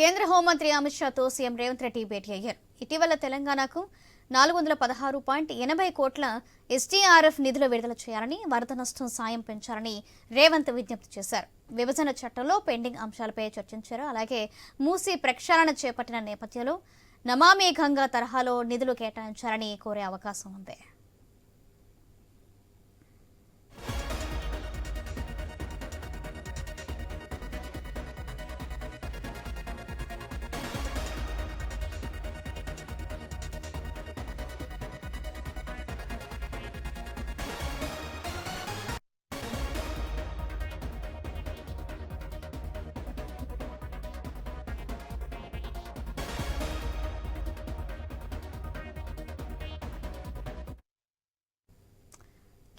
కేంద్ర హోంమంత్రి అమిత్ షాతో సీఎం రేవంత్ రెడ్డి భేటీ అయ్యారు. ఇటీవల తెలంగాణకు నాలుగు వందల పదహారు పాయింట్ ఎనభై కోట్ల ఎస్టీఆర్ఎఫ్ నిధులు విడుదల చేయాలని వరద నష్టం సాయం పెంచాలని రేవంత్ విజ్ఞప్తి చేశారు. విభజన చట్టంలో పెండింగ్ అంశాలపై చర్చించారు. అలాగే మూసి ప్రక్షాళన చేపట్టిన నేపథ్యంలో నమామి గంగా తరహాలో నిధులు కేటాయించాలని కోరే అవకాశం ఉంది.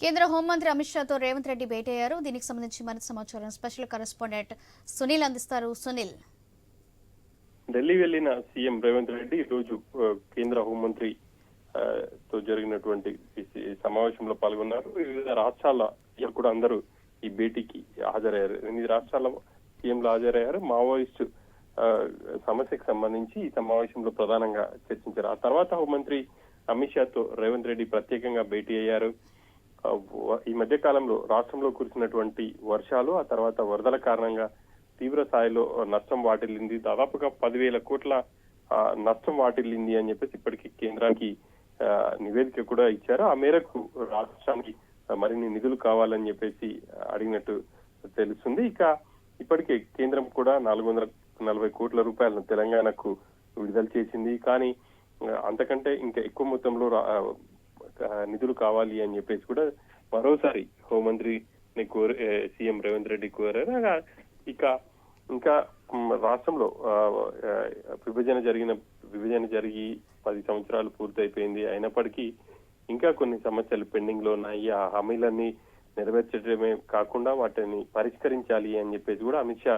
కేంద్ర హోంమంత్రి అమిత్ షాతో రేవంత్ రెడ్డి భేటీ అయ్యారు దీనికి సంబంధించి మరింత సమాచారం స్పెషల్ కరెస్పాండెంట్ సునీల్ అందిస్తారు. సునీల్. ఢిల్లీ వెళ్ళిన సీఎం రేవంత్ రెడ్డి ఈరోజు రోజు కేంద్ర హోంమంత్రి తో జరిగినటువంటి సమావేశంలో పాల్గొన్నారు. వివిధ రాష్ట్రాల కూడా అందరూ ఈ భేటీకి హాజరయ్యారు. ఎనిమిది రాష్ట్రాల సీఎంలు హాజరయ్యారు. మావోయిస్టు సమస్యకు సంబంధించి ఈ సమావేశంలో ప్రధానంగా చర్చించారు. ఆ తర్వాత హోంమంత్రి అమిత్ షాతో రేవంత్ రెడ్డి ప్రత్యేకంగా భేటీ అయ్యారు. ఈ మధ్య కాలంలో రాష్ట్రంలో కురిసినటువంటి వర్షాలు ఆ తర్వాత వరదల కారణంగా తీవ్ర స్థాయిలో నష్టం వాటిల్లింది. దాదాపుగా పదివేల కోట్ల నష్టం వాటిల్లింది అని చెప్పేసి ఇప్పటికీ కేంద్రానికి ఆ, నివేదిక కూడా ఇచ్చారు. ఆ మేరకు రాష్ట్రానికి మరిన్ని నిధులు కావాలని చెప్పేసి అడిగినట్టు తెలుస్తుంది. ఇక ఇప్పటికే కేంద్రం కూడా నాలుగు వందల నలభై కోట్ల రూపాయలను తెలంగాణకు విడుదల చేసింది. కానీ అంతకంటే ఇంకా ఎక్కువ మొత్తంలో రా- నిధులు కావాలి అని చెప్పేసి కూడా మరోసారి హోంమంత్రిని కోరి సీఎం రేవంత్ రెడ్డి కోరారు. ఇక ఇంకా రాష్ట్రంలో విభజన జరిగిన విభజన జరిగి పది సంవత్సరాలు పూర్తయిపోయింది అయినప్పటికీ ఇంకా కొన్ని సమస్యలు పెండింగ్లో ఉన్నాయి. ఆ హామీలన్నీ నెరవేర్చడమే కాకుండా వాటిని పరిష్కరించాలి అని చెప్పేసి కూడా అమిత్ షా